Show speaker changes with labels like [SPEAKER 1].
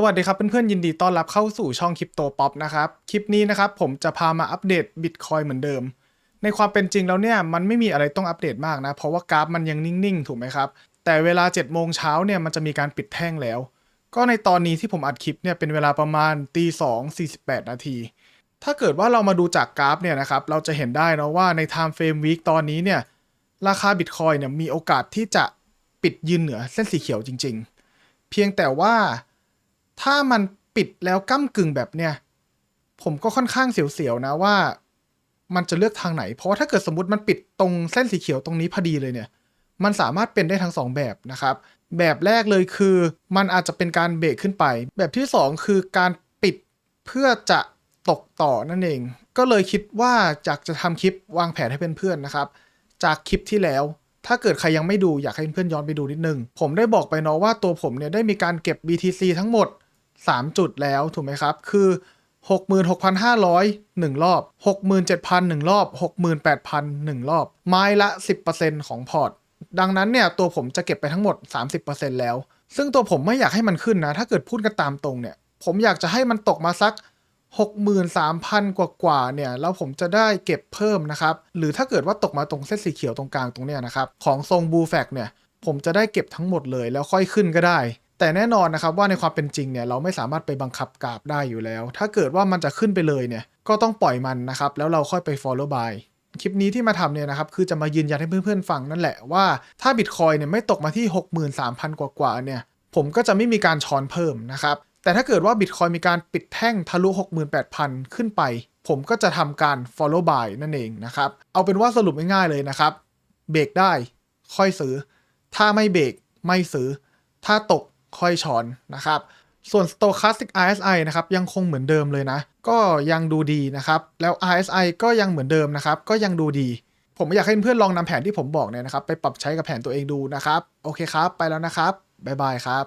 [SPEAKER 1] สวัสดีครับเพื่อนๆยินดีต้อนรับเข้าสู่ช่องคริปโตป๊อปนะครับคลิปนี้นะครับผมจะพามาอัปเดตบิตคอยเหมือนเดิม ในความเป็นจริงแล้วเนี่ยมันไม่มีอะไรต้องอัปเดตมากนะ เพราะว่ากราฟมันยังนิ่งๆ ถูกไหมครับ แต่เวลา7จ็ดโมงเช้าเนี่ยมันจะมีการปิดแท่งแล้ว ก็ในตอนนี้ที่ผมอัดคลิปเนี่ยเป็นเวลาประมาณตีสองสี่สิบแปดนาทีถ้าเกิดว่าเรามาดูจากกราฟเนี่ยนะครับเราจะเห็นได้นะว่าใน Time Frame Week ตอนนี้เนี่ยราคาบิตคอยเนี่ยมีโอกาสที่จะปิดยืนเหนือเส้นสีเขียวจริง ๆ เพียงแต่ว่า ถ้ามันปิดแล้วก้ากึ่งแบบเนี้ยผมก็ค่อนข้างเสียวๆนะว่า มันจะเลือกทางไหน เพราะถ้าเกิดสมมติมันปิดตรงเส้นสีเขียวตรงนี้พอดีเลยเนี่ย มันสามารถเป็นได้ทั้งสองแบบนะครับ แบบแรกเลยคือ มันอาจจะเป็นการเบรกขึ้นไป แบบที่สองคือการปิดเพื่อจะตกต่อนั่นเอง ก็เลยคิดว่าอยากจะทำคลิปวางแผนให้เพื่อนๆนะครับ จากคลิปที่แล้วถ้าเกิดใครยังไม่ดูอยากให้เพื่อนๆย้อนไปดูนิดนึง ผมได้บอกไปเนาะว่าตัวผมเนี่ยได้มีการเก็บ BTC ทั้งหมด 3 จุดแล้วถูกไหมครับ คือ 66,500 1 รอบ 67,000 1 รอบ 68,000 1 รอบ ไม้ละ 10%ของพอร์ต ดังนั้นเนี่ยตัวผมจะเก็บไปทั้งหมด 30%แล้ว ซึ่งตัวผมไม่อยากให้มันขึ้นนะ ถ้าเกิดพูดกันตามตรงเนี่ย ผมอยากจะให้มันตกมาสัก63,000 กว่ากว่าเนี่ยแล้วผมจะได้เก็บเพิ่มนะครับ หรือถ้าเกิดว่าตกมาตรงเส้นสีเขียวตรงกลางตรงเนี้ยนะครับ ของทรงบูแฟกเนี่ย ผมจะได้เก็บทั้งหมดเลยแล้วค่อยขึ้นก็ได้ แต่แน่นอนนะครับว่าในความเป็นจริงเนี่ยเราไม่สามารถไปบังคับกราฟได้อยู่แล้ว ถ้าเกิดว่ามันจะขึ้นไปเลยเนี่ยก็ต้องปล่อยมันนะครับแล้วเราค่อยไป follow by คลิปนี้ที่มาทำเนี่ยนะครับคือจะมายืนยันให้เพื่อนๆฟังนั่นแหละว่าถ้าบิตคอยเนี่ยไม่ตกมาที่ 63,000 กว่าๆเนี่ยผมก็จะไม่มีการช้อนเพิ่มนะครับแต่ถ้าเกิดว่าบิตคอยมีการปิดแท่งทะลุ 68,000 ขึ้นไป ผมก็จะทำการ follow by นั่นเองนะครับเอาเป็นว่าสรุปง่ายๆเลยนะครับเบรกได้ ค่อยซื้อ ถ้าไม่เบรกไม่ซื้อ ถ้าตก ค่อยช้อนนะครับ ส่วน Stochastic RSI นะครับยังคงเหมือนเดิมเลยนะ ก็ยังดูดีนะครับ แล้ว RSI ก็ยังเหมือนเดิมนะครับ ก็ยังดูดี ผมอยากให้เพื่อนลองนำแผนที่ผมบอกเนี่ยนะครับ ไปปรับใช้กับแผนตัวเองดูนะครับ โอเคครับ ไปแล้วนะครับ บ๊ายบายครับ